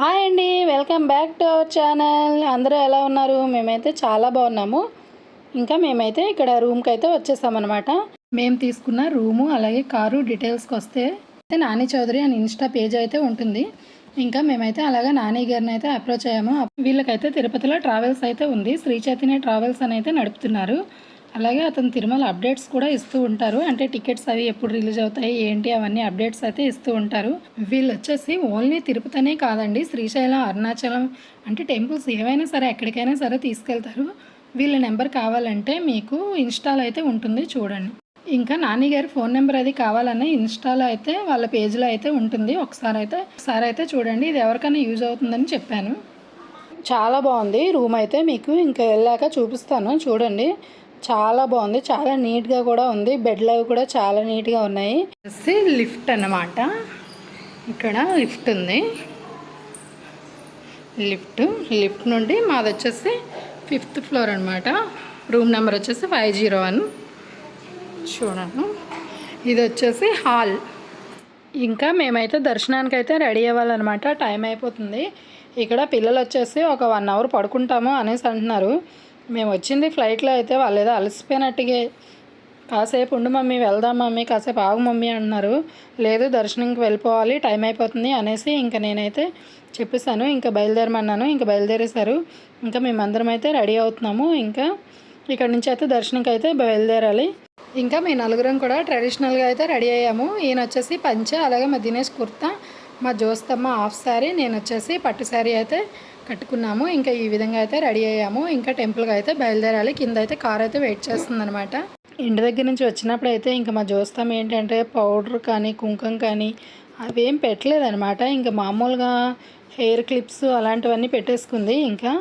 Hi అండి welcome back to our channel. అందరూ ఎలా ఉన్నారు? మేమైతే చాలా బాగున్నాము. ఇంకా మేమైతే ఇక్కడ రూమ్కి అయితే వచ్చేసామన్నమాట. మేము తీసుకున్న రూము అలాగే కారు డీటెయిల్స్కి వస్తే అయితే నాని చౌదరి అని ఇన్స్టా పేజ్ అయితే ఉంటుంది. ఇంకా మేమైతే అలాగే నాని గారిని అయితే అప్రోచ్ అయ్యాము. వీళ్ళకైతే తిరుపతిలో ట్రావెల్స్ అయితే ఉంది. శ్రీ చైతన్య ట్రావెల్స్ అని అయితే నడుపుతున్నారు. అలాగే అతను తిరుమల అప్డేట్స్ కూడా ఇస్తూ ఉంటారు. అంటే టికెట్స్ అవి ఎప్పుడు రిలీజ్ అవుతాయి ఏంటి అవన్నీ అప్డేట్స్ అయితే ఇస్తూ ఉంటారు. వీళ్ళు వచ్చేసి ఓన్లీ తిరుపతినే కాదండి శ్రీశైలం అరుణాచలం అంటే టెంపుల్స్ ఏవైనా సరే ఎక్కడికైనా సరే తీసుకెళ్తారు. వీళ్ళ నెంబర్ కావాలంటే మీకు ఇన్స్టాల్ అయితే ఉంటుంది చూడండి. ఇంకా నాన్నగారి ఫోన్ నెంబర్ అది కావాలన్నా ఇన్స్టాలో అయితే వాళ్ళ పేజ్లో అయితే ఉంటుంది. ఒకసారి అయితే ఒకసారి అయితే చూడండి ఇది ఎవరికైనా యూజ్ అవుతుందని చెప్పాను. చాలా బాగుంది రూమ్ అయితే మీకు ఇంకా వెళ్ళాక చూపిస్తాను చూడండి. చాలా బాగుంది. చాలా నీట్గా కూడా ఉంది. బెడ్లు అవి కూడా చాలా నీట్గా ఉన్నాయి. వచ్చేసి లిఫ్ట్ అన్నమాట. ఇక్కడ లిఫ్ట్ ఉంది. లిఫ్ట్ లిఫ్ట్ నుండి మాది వచ్చేసి ఫిఫ్త్ ఫ్లోర్ అనమాట రూమ్ నెంబర్ వచ్చేసి ఫైవ్ జీరో వన్. చూడండి. ఇది వచ్చేసి హాల్. ఇంకా మేమైతే దర్శనానికి అయితే రెడీ అవ్వాలన్నమాట. టైం అయిపోతుంది. ఇక్కడ పిల్లలు వచ్చేసి ఒక వన్ అవర్ పడుకుంటాము అనేసి అంటున్నారు. మేము వచ్చింది ఫ్లైట్లో అయితే వాళ్ళు ఏదో అలసిపోయినట్టుగా కాసేపు ఉండు మమ్మీ వెళ్దాం మమ్మీ కాసేపు ఆగు మమ్మీ అంటున్నారు. లేదు దర్శనంకి వెళ్ళిపోవాలి టైం అయిపోతుంది అనేసి ఇంకా నేనైతే చెప్పేశాను. ఇంకా బయలుదేరమన్నాను ఇంకా బయలుదేరేశారు. ఇంకా మేమందరం అయితే రెడీ అవుతున్నాము. ఇంకా ఇక్కడ నుంచి అయితే దర్శనంకి అయితే బయలుదేరాలి. ఇంకా మీ నలుగురం కూడా ట్రెడిషనల్గా అయితే రెడీ అయ్యాము. ఈయన వచ్చేసి పంచ అలాగే మా దినేష్ కుర్తా మా జోస్తమ్మ హాఫ్ శారీ నేను వచ్చేసి పట్టు శారీ అయితే కట్టుకున్నాము. ఇంకా ఈ విధంగా అయితే రెడీ అయ్యాము. ఇంకా టెంపుల్కి అయితే బయలుదేరాలి. కింద అయితే కార్ అయితే వెయిట్ చేస్తుందన్నమాట. ఇంటి దగ్గర నుంచి వచ్చినప్పుడు అయితే ఇంకా మా జోస్తాం ఏంటంటే పౌడర్ కానీ కుంకుమ కానీ అవేం పెట్టలేదనమాట ఇంకా మామూలుగా హెయిర్ క్లిప్స్ అలాంటివన్నీ పెట్టేసుకుంది. ఇంకా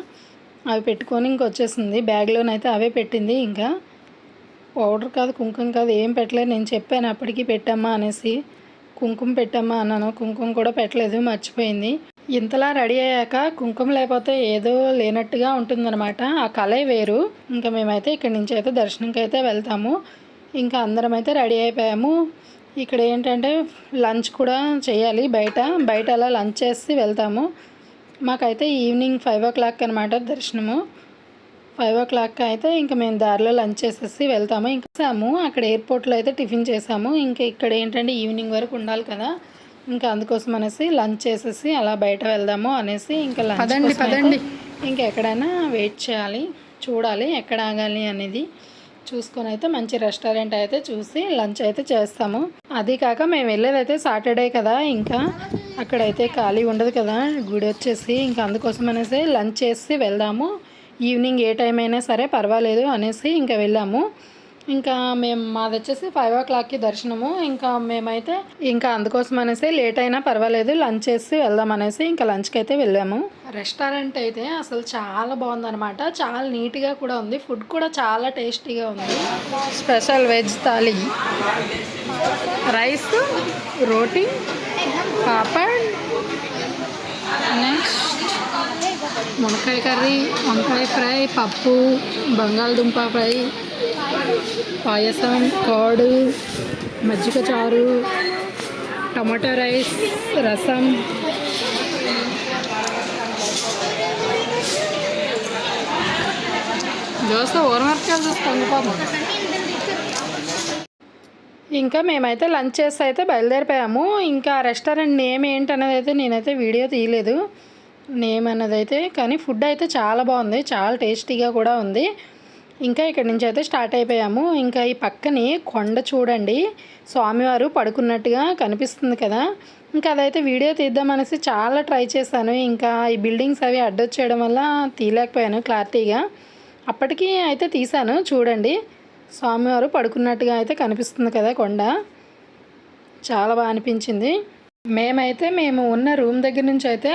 అవి పెట్టుకొని ఇంక వచ్చేసింది. బ్యాగ్లోనైతే అవే పెట్టింది. ఇంకా పౌడర్ కాదు కుంకుమ కాదు ఏం పెట్టలేదు. నేను చెప్పాను అప్పటికి పెట్టమ్మా అనేసి. కుంకుమ పెట్టమ్మా అన్నాను. కుంకుమ కూడా పెట్టలేదు. మర్చిపోయింది. ఇంతలా రెడీ అయ్యాక కుంకుమ లేకపోతే ఏదో లేనట్టుగా ఉంటుందన్నమాట. ఆ కళే వేరు. ఇంకా మేమైతే ఇక్కడి నుంచి అయితే దర్శనంకి అయితే వెళ్తాము. ఇంకా అందరం అయితే రెడీ అయిపోయాము. ఇక్కడ ఏంటంటే లంచ్ కూడా చేయాలి బయట. బయట అలా లంచ్ చేసి వెళ్తాము. మాకైతే ఈవినింగ్ ఫైవ్ ఓ క్లాక్ అనమాట దర్శనము. ఫైవ్ ఓ క్లాక్ అయితే ఇంకా మేము దారిలో లంచ్ చేసేసి వెళ్తాము. ఇంకా అక్కడ ఎయిర్పోర్ట్లో అయితే టిఫిన్ చేసాము. ఇంకా ఇక్కడ ఏంటంటే ఈవినింగ్ వరకు ఉండాలి కదా. ఇంకా అందుకోసం అనేసి లంచ్ చేసేసి అలా బయట వెళ్దాము అనేసి ఇంకా లంచ్ పదండి పదండి. ఇంకా ఎక్కడైనా వెయిట్ చేయాలి చూడాలి ఎక్కడ ఆగాలి అనేది చూసుకొని అయితే మంచి రెస్టారెంట్ అయితే చూసి లంచ్ అయితే చేస్తాము. అది కాక మేము వెళ్ళేది అయితే సాటర్డే కదా ఇంకా అక్కడైతే ఖాళీ ఉండదు కదా గుడి వచ్చేసి ఇంకా అందుకోసం అనేసి లంచ్ చేసి వెళ్దాము. ఈవినింగ్ ఏ టైం అయినా సరే పర్వాలేదు అనేసి ఇంకా వెళ్ళాము. ఇంకా మేము మాది వచ్చేసి ఫైవ్ ఓ క్లాక్కి దర్శనము. ఇంకా మేమైతే ఇంకా అందుకోసం అనేసి లేట్ అయినా పర్వాలేదు లంచ్ చేసి వెళ్దాం అనేసి ఇంకా లంచ్కి అయితే వెళ్ళాము. రెస్టారెంట్ అయితే అసలు చాలా బాగుందన్నమాట. చాలా నీట్గా కూడా ఉంది. ఫుడ్ కూడా చాలా టేస్టీగా ఉంది. Special veg thali rice roti papad. Next మునక్కాయ కర్రీ వంకాయ ఫ్రై పప్పు బంగాళదుంప ఫ్రై. పాయసం కాడు మజ్జిగ చారు టమాటో రైస్ రసం. దోశ ఓరమరకాయలు చూసి పొంగిపోతుంది ఇంకా మేమైతే లంచ్ చేస్తే అయితే బయలుదేరిపోయాము. ఇంకా రెస్టారెంట్ నేమ్ ఏంటనేది అయితే నేనైతే వీడియో తీయలేదు. నేమ్ అన్నది అయితే కానీ ఫుడ్ అయితే చాలా బాగుంది. చాలా టేస్టీగా కూడా ఉంది. ఇంకా ఇక్కడ నుంచి అయితే స్టార్ట్ అయిపోయాము. ఇంకా ఈ పక్కనే కొండ చూడండి. స్వామివారు పడుకున్నట్టుగా కనిపిస్తుంది కదా. ఇంకా అదైతే వీడియో తీద్దామనేసి చాలా ట్రై చేశాను. ఇంకా ఈ బిల్డింగ్స్ అవి అడ్డొచ్చేయడం వల్ల తీయలేకపోయాను క్లారిటీగా. అప్పటికి అయితే తీశాను. చూడండి. స్వామివారు పడుకున్నట్టుగా అయితే కనిపిస్తుంది కదా కొండ. చాలా బాగా అనిపించింది. మేమైతే మేము ఉన్న రూమ్ దగ్గర నుంచి అయితే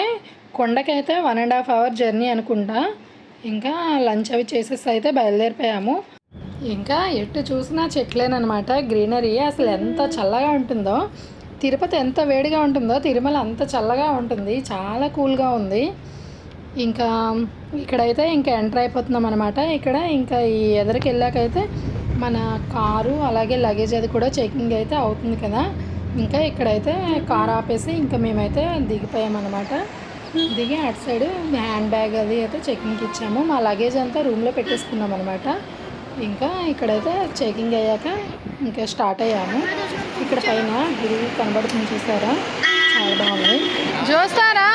కొండకైతే one and half hour journey అనుకుంటా. ఇంకా లంచ్ అవి చేసేసి అయితే బయలుదేరిపోయాము. ఇంకా ఎటు చూసినా చెట్లేనమాట గ్రీనరీ అసలు ఎంత చల్లగా ఉంటుందో తిరుపతి ఎంత వేడిగా ఉంటుందో తిరుమల అంత చల్లగా ఉంటుంది. చాలా కూల్గా ఉంది. ఇంకా ఇక్కడైతే ఇంకా ఎంటర్ అయిపోతున్నాం అనమాట ఇక్కడ ఇంకా ఈ ఎదరికి వెళ్ళాకైతే మన కారు అలాగే లగేజ్ అది కూడా చెకింగ్ అయితే అవుతుంది కదా. ఇంకా ఇక్కడైతే కార్ ఆపేసి ఇంకా మేమైతే దిగిపోయామన్నమాట. దిగి అటు సైడ్ హ్యాండ్ బ్యాగ్ అది అయితే చెకింగ్కి ఇచ్చాము. మా లగేజ్ అంతా రూమ్లో పెట్టేసుకున్నాం అనమాట ఇంకా ఇక్కడైతే చెకింగ్ అయ్యాక ఇంకా స్టార్ట్ అయ్యాము. ఇక్కడ పైన గురువు కనబడుతుంది చూసారా? చాలా బాగుంది. చూస్తారా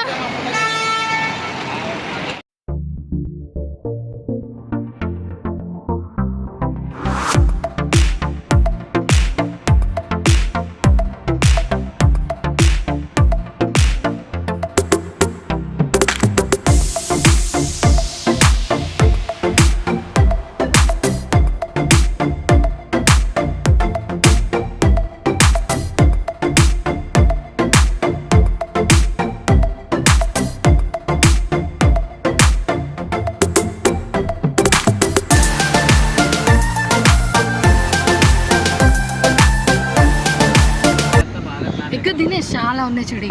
ఉన్నాయి చూడు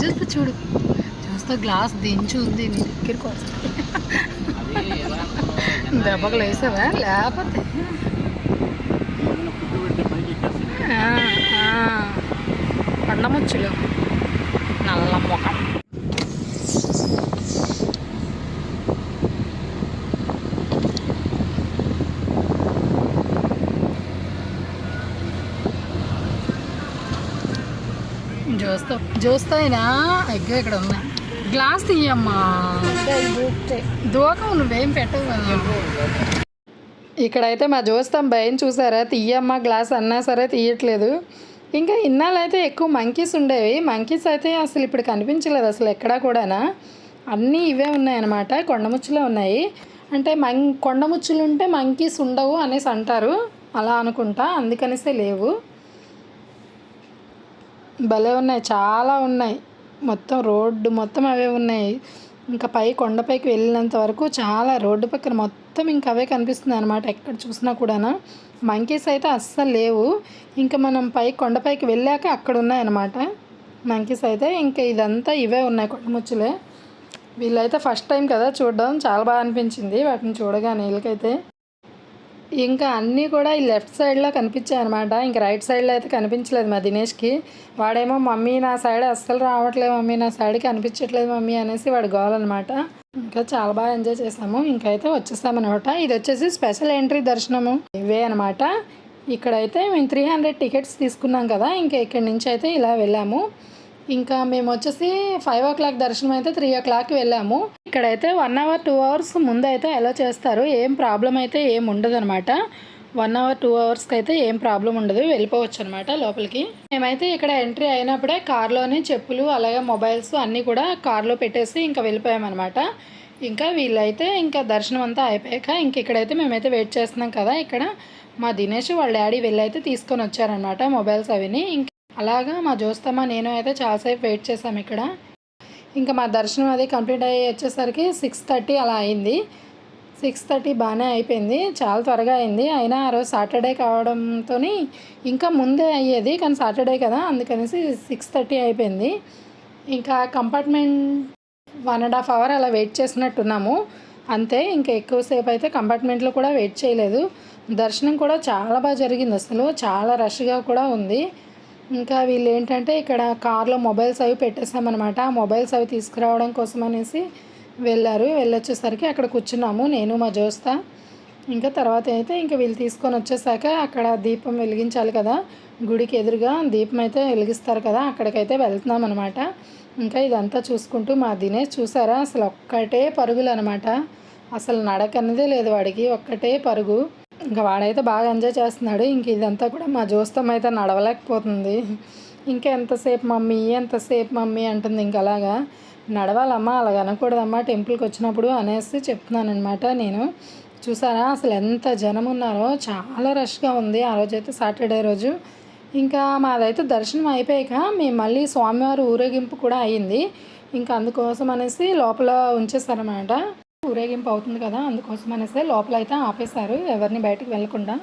చూస్తే చూడు. చూస్తా గ్లాస్ దించి ఉంది నీ దగ్గరికి వస్తుంది దెబ్బకు లేసావా లేకపోతే? ఆ, నల్ల ముఖం. చూస్తా చూస్తాయినా? ఎగ్గ ఇక్కడ ఉన్నాయి. గ్లాస్ తీయమ్మా. దూకం నువ్వేం పెట్టవు ఇక్కడైతే మా జోస్తాం భయం చూసారా? తీయమ్మా గ్లాస్ అన్నా సరే తీయట్లేదు. ఇంకా ఇన్నాళ్ళు అయితే ఎక్కువ మంకీస్ ఉండేవి. మంకీస్ అయితే అసలు ఇప్పుడు కనిపించలేదు అసలు ఎక్కడా కూడానా. అన్నీ ఇవే ఉన్నాయన్నమాట కొండముచ్చులే ఉన్నాయి. అంటే మం కొండముచ్చులు ఉంటే మంకీస్ ఉండవు అనేసి అంటారు. అలా అనుకుంటా అందుకనేసే లేవు. భలే ఉన్నాయి చాలా ఉన్నాయి. మొత్తం రోడ్డు మొత్తం అవే ఉన్నాయి. ఇంకా పై కొండపైకి వెళ్ళినంత వరకు చాలా రోడ్డు పక్కన మొత్తం ఇంకా అవే కనిపిస్తున్నాయి అనమాట ఎక్కడ చూసినా కూడానా. మంకీస్ అయితే అస్సలు లేవు. ఇంకా మనం పై కొండపైకి వెళ్ళాక అక్కడ ఉన్నాయన్నమాట మంకీస్ అయితే ఇంకా ఇదంతా ఇవే ఉన్నాయి కొండముచ్చులే. వీళ్ళైతే ఫస్ట్ టైం కదా చూడడం చాలా బాగా అనిపించింది. వాటిని చూడగానే వీళ్ళకైతే ఇంకా అన్నీ కూడా ఈ లెఫ్ట్ సైడ్లో కనిపించాయి అనమాట ఇంకా రైట్ సైడ్లో అయితే కనిపించలేదు మా దినేష్కి. వాడేమో మమ్మీ నా సైడ్ అస్సలు రావట్లేదు మమ్మీ నా సైడ్కి కనిపించట్లేదు మమ్మీ అనేసి వాడు గోలనమాట ఇంకా చాలా బాగా ఎంజాయ్ చేసాము. ఇంకైతే వచ్చేసామన్నమాట. ఇది వచ్చేసి స్పెషల్ ఎంట్రీ దర్శనము. ఇవే అనమాట ఇక్కడైతే మేము త్రీ హండ్రెడ్ టికెట్స్ తీసుకున్నాం కదా ఇంకా ఇక్కడి నుంచి అయితే ఇలా వెళ్ళాము. ఇంకా మేము వచ్చేసి ఫైవ్ ఓ క్లాక్ దర్శనం అయితే త్రీ ఓ క్లాక్కి వెళ్ళాము. ఇక్కడైతే వన్ అవర్ టూ అవర్స్ ముందు అయితే ఎలా చేస్తారు. ఏం ప్రాబ్లం అయితే ఏం ఉండదు అనమాట వన్ అవర్ టూ అవర్స్కి అయితే ఏం ప్రాబ్లం ఉండదు. వెళ్ళిపోవచ్చు అనమాట లోపలికి. మేమైతే ఇక్కడ ఎంట్రీ అయినప్పుడే కార్లోనే చెప్పులు అలాగే మొబైల్స్ అన్నీ కూడా కార్లో పెట్టేసి ఇంకా వెళ్ళిపోయామన్నమాట. ఇంకా వీళ్ళైతే ఇంకా దర్శనం అంతా అయిపోయాక ఇంక ఇక్కడైతే మేమైతే వెయిట్ చేస్తున్నాం కదా ఇక్కడ. మా దినేష్ వాళ్ళ డాడీ వెళ్ళైతే తీసుకొని వచ్చారనమాట మొబైల్స్ అవిని. ఇంకా అలాగా మా జోస్తమ్మ నేను అయితే చాలాసేపు వెయిట్ చేసాం ఇక్కడ. ఇంకా మా దర్శనం అది కంప్లీట్ అయ్యి వచ్చేసరికి సిక్స్ థర్టీ అలా అయింది. సిక్స్ థర్టీ బాగానే అయిపోయింది. చాలా త్వరగా అయింది. అయినా ఆ రోజు సాటర్డే కావడంతో ఇంకా ముందే అయ్యేది కానీ సాటర్డే కదా అందుకనేసి సిక్స్ థర్టీ అయిపోయింది. ఇంకా compartment one and half hour అలా వెయిట్ చేసినట్టున్నాము అంతే ఇంకా ఎక్కువసేపు అయితే కంపార్ట్మెంట్లో కూడా వెయిట్ చేయలేదు. దర్శనం కూడా చాలా బాగా జరిగింది అసలు. చాలా రష్గా కూడా ఉంది. ఇంకా వీళ్ళు ఏంటంటే ఇక్కడ కార్లో మొబైల్స్ అవి పెట్టేసామన్నమాట ఆ మొబైల్స్ అవి తీసుకురావడం కోసం అనేసి వెళ్ళారు. వెళ్ళొచ్చేసరికి అక్కడ కూర్చున్నాము. నేను మా జోస్తా. ఇంకా తర్వాత అయితే ఇంకా వీళ్ళు తీసుకొని వచ్చేసాక అక్కడ దీపం వెలిగించాలి కదా. గుడికి ఎదురుగా దీపం అయితే వెలిగిస్తారు కదా. అక్కడికైతే వెళ్తున్నాం అనమాట ఇంకా ఇదంతా చూసుకుంటూ మా దినేష్ చూసారా? అసలు ఒక్కటే పరుగులు అనమాట అసలు నడకన్నదే లేదు వాడికి. ఒక్కటే పరుగు. ఇంకా వాడైతే బాగా ఎంజాయ్ చేస్తున్నాడు. ఇంక ఇదంతా కూడా మా జోస్తం అయితే నడవలేకపోతుంది. ఇంకా ఎంతసేపు మమ్మీ ఎంతసేపు మమ్మీ అంటుంది ఇంక అలాగా. నడవాలమ్మా అలాగ అనకూడదమ్మా టెంపుల్కి వచ్చినప్పుడు అనేసి చెప్తున్నాను అనమాట నేను. చూసారా? అసలు ఎంత జనం ఉన్నారో? చాలా రష్గా ఉంది. ఆ రోజైతే సాటర్డే రోజు. ఇంకా మాదైతే దర్శనం అయిపోయాక మేము మళ్ళీ స్వామివారి ఊరేగింపు కూడా అయ్యింది ఇంకా అందుకోసం అనేసి లోపల ఉంచేస్తారన్నమాట ఊరేగింపు అవుతుంది కదా అందుకోసం అనేసి లోపల అయితే ఆపేశారు. ఎవరిని బయటకు వెళ్ళకుండా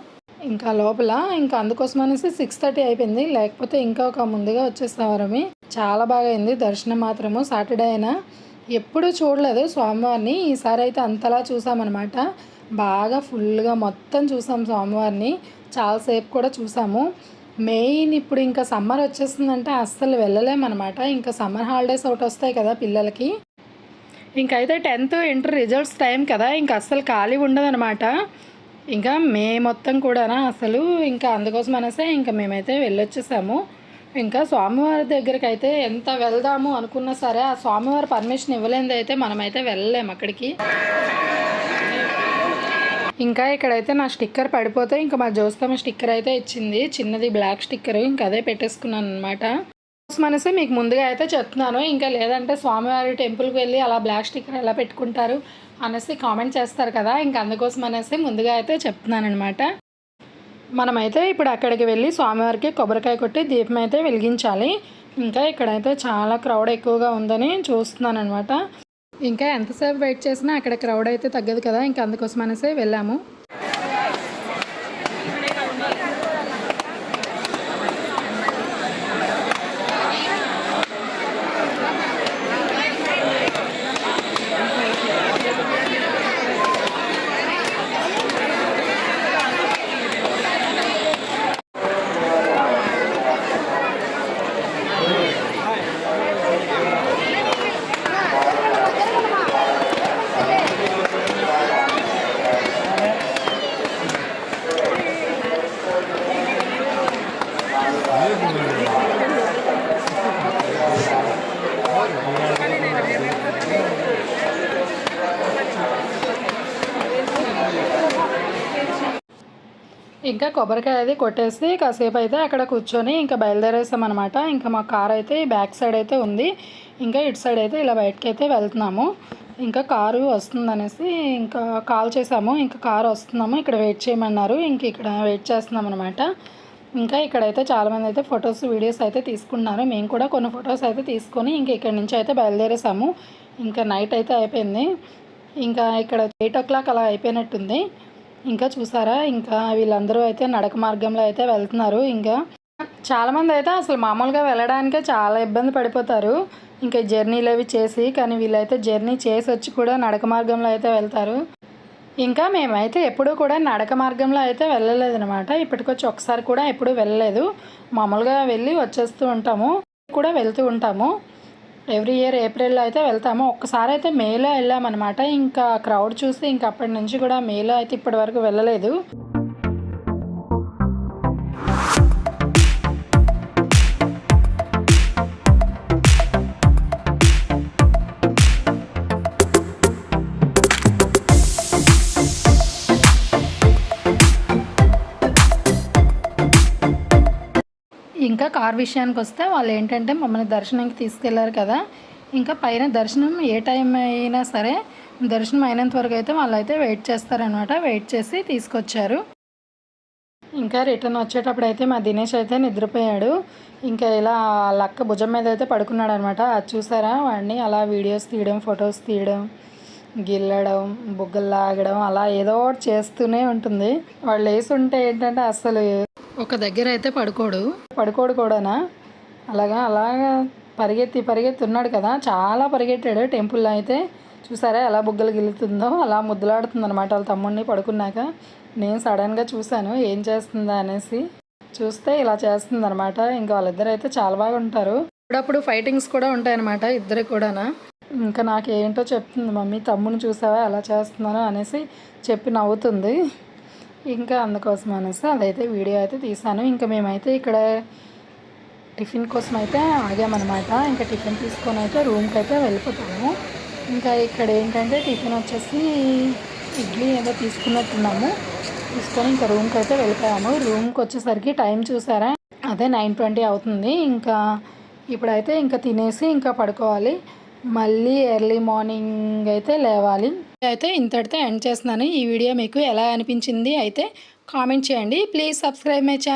ఇంకా లోపల ఇంకా అందుకోసం అనేసి సిక్స్ థర్టీ అయిపోయింది. లేకపోతే ఇంకా ఒక ముందుగా వచ్చేసేవారమి చాలా బాగా అయింది. దర్శనం మాత్రము సాటర్డే అయినా ఎప్పుడూ చూడలేదు స్వామివారిని. ఈసారి అయితే అంతలా చూసామన్నమాట. బాగా ఫుల్గా మొత్తం చూసాం స్వామివారిని. చాలాసేపు కూడా చూసాము. మెయిన్ ఇప్పుడు ఇంకా సమ్మర్ వచ్చేస్తుందంటే అస్సలు వెళ్ళలేమన్నమాట. ఇంకా సమ్మర్ హాలిడేస్ ఒకటి వస్తాయి కదా పిల్లలకి. ఇంకైతే టెన్త్ ఇంటర్ రిజల్ట్స్ టైం కదా ఇంకా అస్సలు ఖాళీ ఉండదన్నమాట. ఇంకా మే మొత్తం కూడానా అసలు ఇంకా అందుకోసం అనేసే ఇంకా మేమైతే వెళ్ళొచ్చేసాము. ఇంకా స్వామివారి దగ్గరికి అయితే ఎంత వెళ్దాము అనుకున్నా సరే ఆ స్వామివారి పర్మిషన్ ఇవ్వలేనిది అయితే మనమైతే వెళ్ళలేము అక్కడికి. ఇంకా ఇక్కడైతే నా స్టిక్కర్ పడిపోతే ఇంకా మా జోస్తమ్మ స్టిక్కర్ అయితే ఇచ్చింది చిన్నది బ్లాక్ స్టిక్కర్ ఇంకా అదే పెట్టేసుకున్నాను అనమాట మనసే మీకు ముందుగా అయితే చెప్తున్నాను. ఇంకా లేదంటే స్వామివారి టెంపుల్కి వెళ్ళి అలా బ్లాక్ స్టిక్కర్ ఎలా పెట్టుకుంటారు అనేసి కామెంట్ చేస్తారు కదా. ఇంకా అందుకోసం అనేసి ముందుగా అయితే చెప్తున్నాను అనమాట మనమైతే ఇప్పుడు అక్కడికి వెళ్ళి స్వామివారికి కొబ్బరికాయ కొట్టి దీపం అయితే వెలిగించాలి. ఇంకా ఇక్కడైతే చాలా క్రౌడ్ ఎక్కువగా ఉందని చూస్తున్నాను అనమాట ఇంకా ఎంతసేపు వెయిట్ చేసినా అక్కడ క్రౌడ్ అయితే తగ్గదు కదా. ఇంకా అందుకోసం అనేసి వెళ్ళాము ఇంకా కొబ్బరికాయ అది కొట్టేసి కాసేపు అయితే అక్కడ కూర్చొని ఇంకా బయలుదేరేసాం అనమాట ఇంకా మా కార్ అయితే బ్యాక్ సైడ్ అయితే ఉంది. ఇంకా ఇటు సైడ్ అయితే ఇలా బయటకి అయితే వెళ్తున్నాము. ఇంకా కారు వస్తుందనేసి ఇంకా కాల్ చేసాము. ఇంకా కారు వస్తున్నాము. ఇక్కడ వెయిట్ చేయమన్నారు. ఇంక ఇక్కడ వెయిట్ చేస్తున్నాం అనమాట ఇంకా ఇక్కడైతే చాలామంది అయితే ఫొటోస్ వీడియోస్ అయితే తీసుకున్నారు. మేము కూడా కొన్ని ఫొటోస్ అయితే తీసుకొని ఇంక ఇక్కడ నుంచి అయితే బయలుదేరేసాము. ఇంకా నైట్ అయితే అయిపోయింది. ఇంకా ఇక్కడ ఎయిట్ ఓ క్లాక్ అలా అయిపోయినట్టుంది. ఇంకా చూసారా? ఇంకా వీళ్ళందరూ అయితే నడక మార్గంలో అయితే వెళ్తున్నారు. ఇంకా చాలామంది అయితే అసలు మామూలుగా వెళ్ళడానికే చాలా ఇబ్బంది పడిపోతారు. ఇంకా జర్నీలు అవి చేసి కానీ వీళ్ళైతే జర్నీ చేసి వచ్చి కూడా నడక మార్గంలో అయితే వెళ్తారు. ఇంకా మేమైతే ఎప్పుడూ కూడా నడక మార్గంలో అయితే వెళ్ళలేదు అనమాట ఇప్పటికొచ్చి ఒకసారి కూడా ఎప్పుడూ వెళ్ళలేదు. మామూలుగా వెళ్ళి వచ్చేస్తూ ఉంటాము. కూడా వెళ్తూ ఉంటాము. ఎవ్రీ ఇయర్ ఏప్రిల్లో అయితే వెళ్తాము. ఒక్కసారి అయితే మేలో వెళ్ళామన్నమాట. ఇంకా క్రౌడ్ చూసి ఇంకా అప్పటి నుంచి కూడా మేలో అయితే ఇప్పటి వరకు వెళ్ళలేదు. ఇంకా కార్ విషయానికి వస్తే వాళ్ళు ఏంటంటే మమ్మల్ని దర్శనానికి తీసుకెళ్ళారు కదా. ఇంకా పైన దర్శనం ఏ టైం అయినా సరే దర్శనం అయినంత వరకు అయితే వాళ్ళు అయితే వెయిట్ చేస్తారనమాట వెయిట్ చేసి తీసుకొచ్చారు. ఇంకా రిటర్న్ వచ్చేటప్పుడు అయితే మా దినేష్ అయితే నిద్రపోయాడు. ఇంకా ఇలా లక్క భుజం మీద అయితే పడుకున్నాడు అనమాట అది చూసారా? వాడిని అలా వీడియోస్ తీయడం ఫొటోస్ తీయడం గిల్లడం బుగ్గలు లాగడం అలా ఏదో ఒకటి చేస్తూనే ఉంటుంది. వాళ్ళు వేసి ఉంటే ఏంటంటే అసలు ఒక దగ్గర అయితే పడుకోడు. పడుకోడు కూడానా? అలాగా అలాగా పరిగెత్తి పరిగెత్తి ఉన్నాడు కదా. చాలా పరిగెట్టాడు టెంపుల్లో అయితే. చూసారా ఎలా బుగ్గలు గిల్లుతుందో అలా ముద్దులాడుతుంది అనమాట వాళ్ళ తమ్ముడిని పడుకున్నాక. నేను సడన్గా చూశాను ఏం చేస్తుందా అనేసి. చూస్తే ఇలా చేస్తుంది అనమాట ఇంకా వాళ్ళిద్దరు అయితే చాలా బాగా ఉంటారు. అప్పుడప్పుడు ఫైటింగ్స్ కూడా ఉంటాయన్నమాట ఇద్దరు కూడానా. ఇంకా నాకు ఏంటో చెప్తుంది మమ్మీ తమ్ముని చూసావా? ఎలా చేస్తున్నాను అనేసి చెప్పి నవ్వుతుంది. ఇంకా అందుకోసం అనేసి అదైతే వీడియో అయితే తీసాను ఇంకా మేమైతే ఇక్కడ టిఫిన్ కోసం అయితే ఆగామన్నమాట. ఇంకా టిఫిన్ తీసుకొని అయితే రూమ్కి అయితే వెళ్ళిపోతాము. ఇంకా ఇక్కడ ఏంటంటే టిఫిన్ వచ్చేసి ఇడ్లీ ఏదో తీసుకున్నట్టున్నాము. తీసుకొని ఇంకా రూమ్కి అయితే వెళ్ళిపోయాము. రూమ్కి వచ్చేసరికి టైం చూసారా? అదే నైన్ ట్వంటీ అవుతుంది. ఇంకా ఇప్పుడైతే ఇంకా తినేసి ఇంకా పడుకోవాలి. మళ్ళీ ఎర్లీ మార్నింగ్ అయితే లేవాలి. అయితే ఇంతటితో ఎండ్ చేస్తున్నాను. ఈ వీడియో మీకు ఎలా అనిపించింది అయితే కామెంట్ చేయండి. Please subscribe my channel